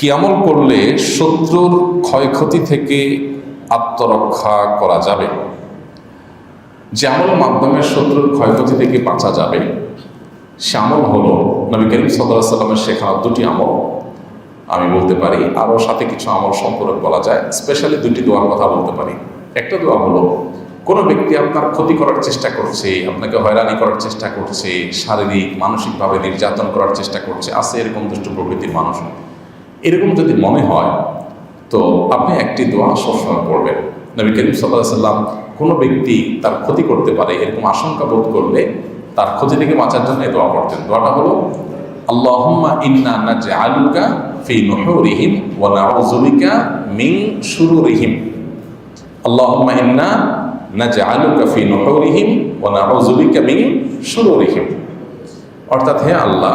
কি আমল করলে শত্রুর ক্ষয়ক্ষতি থেকে আত্মরক্ষা করা যাবে। যে আমল মাধ্যমে শত্রুর ক্ষয়ক্ষতি থেকে বাঁচা যাবে সে আমল হলো। নবী করিম সাল্লাহ সাল্লামের শেখানো দুটি আমল। আমি বলতে পারি, আরও সাথে কিছু আমল সম্পর্কে বলা যায়। স্পেশালি দুটি দোয়ার কথা বলতে পারি। একটা দোয়া হলো, কোনো ব্যক্তি আপনার ক্ষতি করার চেষ্টা করছে, আপনাকে হয়রানি করার চেষ্টা করছে, শারীরিক, মানসিকভাবে নির্যাতন করার চেষ্টা করছে, আছে এরকম দুষ্ট প্রকৃতির মানুষ। এরকম যদি মনে হয়, তো আপনি একটি দোয়া সবসময় পড়বেন। নবী করিম সাল্লাহ সাল্লাম কোনো ব্যক্তি তার ক্ষতি করতে পারে, এরকম আশঙ্কা বোধ করলে তার ক্ষতি থেকে বাঁচার জন্য দোয়া পড়তেন। দোয়াটা হলো নুহুরিহিম ওয়া নাউযুবিকা মিন শুরুরিহিম। আল্লাহুম্মা ইন্না নাজআলুকা ফি ওয়া নাউযুবিকা মিন শুরুরিহিম। অর্থাৎ হে আল্লাহ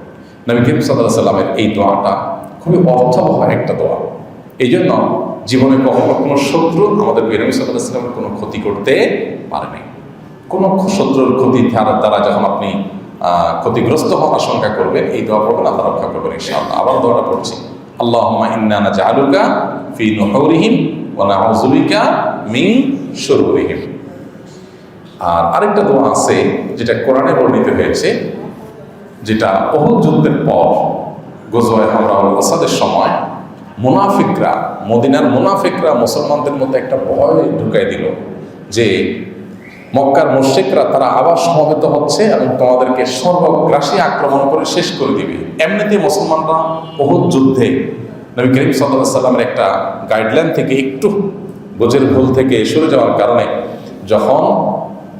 নবী করিম সাল্লাহ সাল্লামের এই দোয়াটা খুবই অর্থবহ একটা দোয়া। এই জন্য জীবনে কখনো কোনো শত্রু আমাদের বেরমি সাল্লাহ সাল্লামের কোনো ক্ষতি করতে পারেনি কোনো শত্রুর ক্ষতি দ্বারা যখন আপনি ক্ষতিগ্রস্ত হওয়ার আশঙ্কা করবেন, এই দোয়া পড়বেন, আল্লাহ রক্ষা করবেন ইনশাআল্লাহ। আবার দোয়াটা পড়ছি। আল্লাহুম্মা ইন্না নাজআলুকা ফি নুহুরিহিম ওয়া নাউযুবিকা মিন শুরুরিহিম। আর আরেকটা দোয়া আছে, যেটা কোরআনে বর্ণিত হয়েছে যেটা অহুদ যুদ্ধের পর গোজওয়ায় হামরাউল আসাদের সময় মুনাফিকরা, মদিনার মুনাফিকরা মুসলমানদের মধ্যে একটা ভয় ঢুকাই দিল যে মক্কার মুশ্রিকরা তারা আবার সমবেত হচ্ছে এবং তোমাদেরকে সর্বগ্রাসী আক্রমণ করে শেষ করে দিবে। এমনিতে মুসলমানরা বহুত যুদ্ধে নবী করিম সাল্লামের একটা গাইডলাইন থেকে একটু গোজের ভুল থেকে সরে যাওয়ার কারণে যখন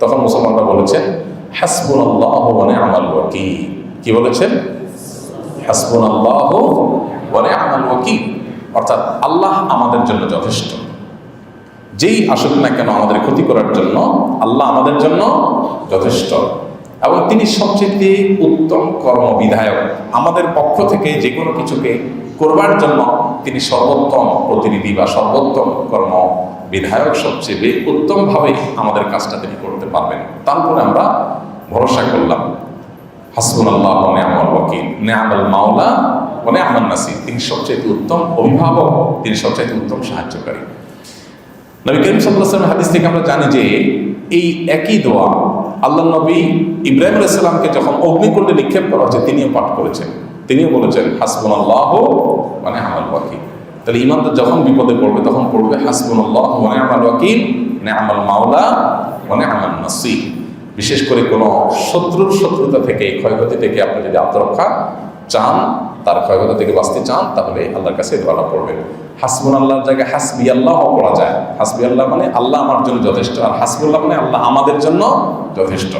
তখন মুসলমানরা বলেছেন হাসবুন আল্লাহ মানে আমাল ওয়াকি কি বলেছেন? হাসবুন আল্লাহ মানে আমাল ওয়াকি অর্থাৎ আল্লাহ আমাদের জন্য যথেষ্ট। যেই আসুক না কেন আমাদের ক্ষতি করার জন্য আল্লাহ আমাদের জন্য যথেষ্ট। এবং তিনি সবচেয়ে উত্তম কর্মবিধায়ক। আমাদের পক্ষ থেকে যে কোনো কিছুকে করবার জন্য তিনি সর্বোত্তম প্রতিনিধি বা সর্বোত্তম কর্ম বিধায়ক সবচেয়ে উত্তমভাবে আমাদের কাজটা তিনি করতে পারবেন। তারপরে আমরা ভরসা করলাম। হাসবুল আল্লাহ নেয়ামল ওয়াকিল। নেয়ামল মাওলা ও নেয়ামল নাসির। তিনি সবচেয়ে উত্তম অভিভাবক, তিনি সবচেয়ে উত্তম সাহায্যকারী। নবী করিম সাল্লাহ হাদিস থেকে আমরা জানি যে, এই একই দোয়া আল্লাহ নবী ইব্রাহিম আলাইসাল্লামকে যখন অগ্নিকুণ্ডে নিক্ষেপ করা হচ্ছে তিনিও পাঠ করেছেন। তিনিও বলেছেন হাসবুন আল্লাহ মানে আমার ওয়াকিল। তাহলে ইমানদার যখন বিপদে পড়বে, তখন পড়বে মানে আমার ওয়াকিল মানে আমার মাওলা মানে আমার নাসির। বিশেষ করে কোনো শত্রুর শত্রুতা থেকে, ক্ষয়ক্ষতি থেকে আপনি যদি আত্মরক্ষা চান, তার ক্ষয়ক্ষতি থেকে বাঁচতে চান, তাহলে আল্লাহর কাছে দোয়াটা পড়বেন। হাসবুন আল্লাহর জায়গায় হাসবি আল্লাহ পড়া যায়। হাসবি আল্লাহ মানে আল্লাহ আমার জন্য যথেষ্ট, আর হাসবুল্লাহ মানে আল্লাহ আমাদের জন্য যথেষ্ট।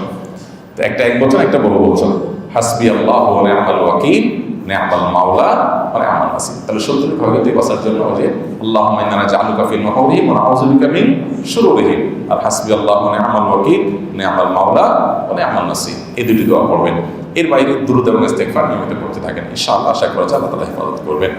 তো একটা এক বছর একটা বড় বছর হাসবি আল্লাহ আমার ওয়াকিল নেহামাল মাওলা মানে আমার নাসির তাহলে শত্রুর ক্ষয়ক্ষতি বাঁচার জন্য যে আল্লাহ মাইনারা জালু কাফিল নহরিম মানে আউজুল কামিন শুরু শুরুরিহিম আর হাসবি আল্লাহ মানে আমার ওয়াকিল নেহাবাল মাওলা মানে আমার নাসির। এই দুটি দোয়া পড়বেন। এর বাইরে দ্রুত এবং ইস্তেগফার নিয়মিত করতে থাকেন। ইনশাআল্লাহ, আশা করা যায় আল্লাহ তাআলা হেফাজত করবেন।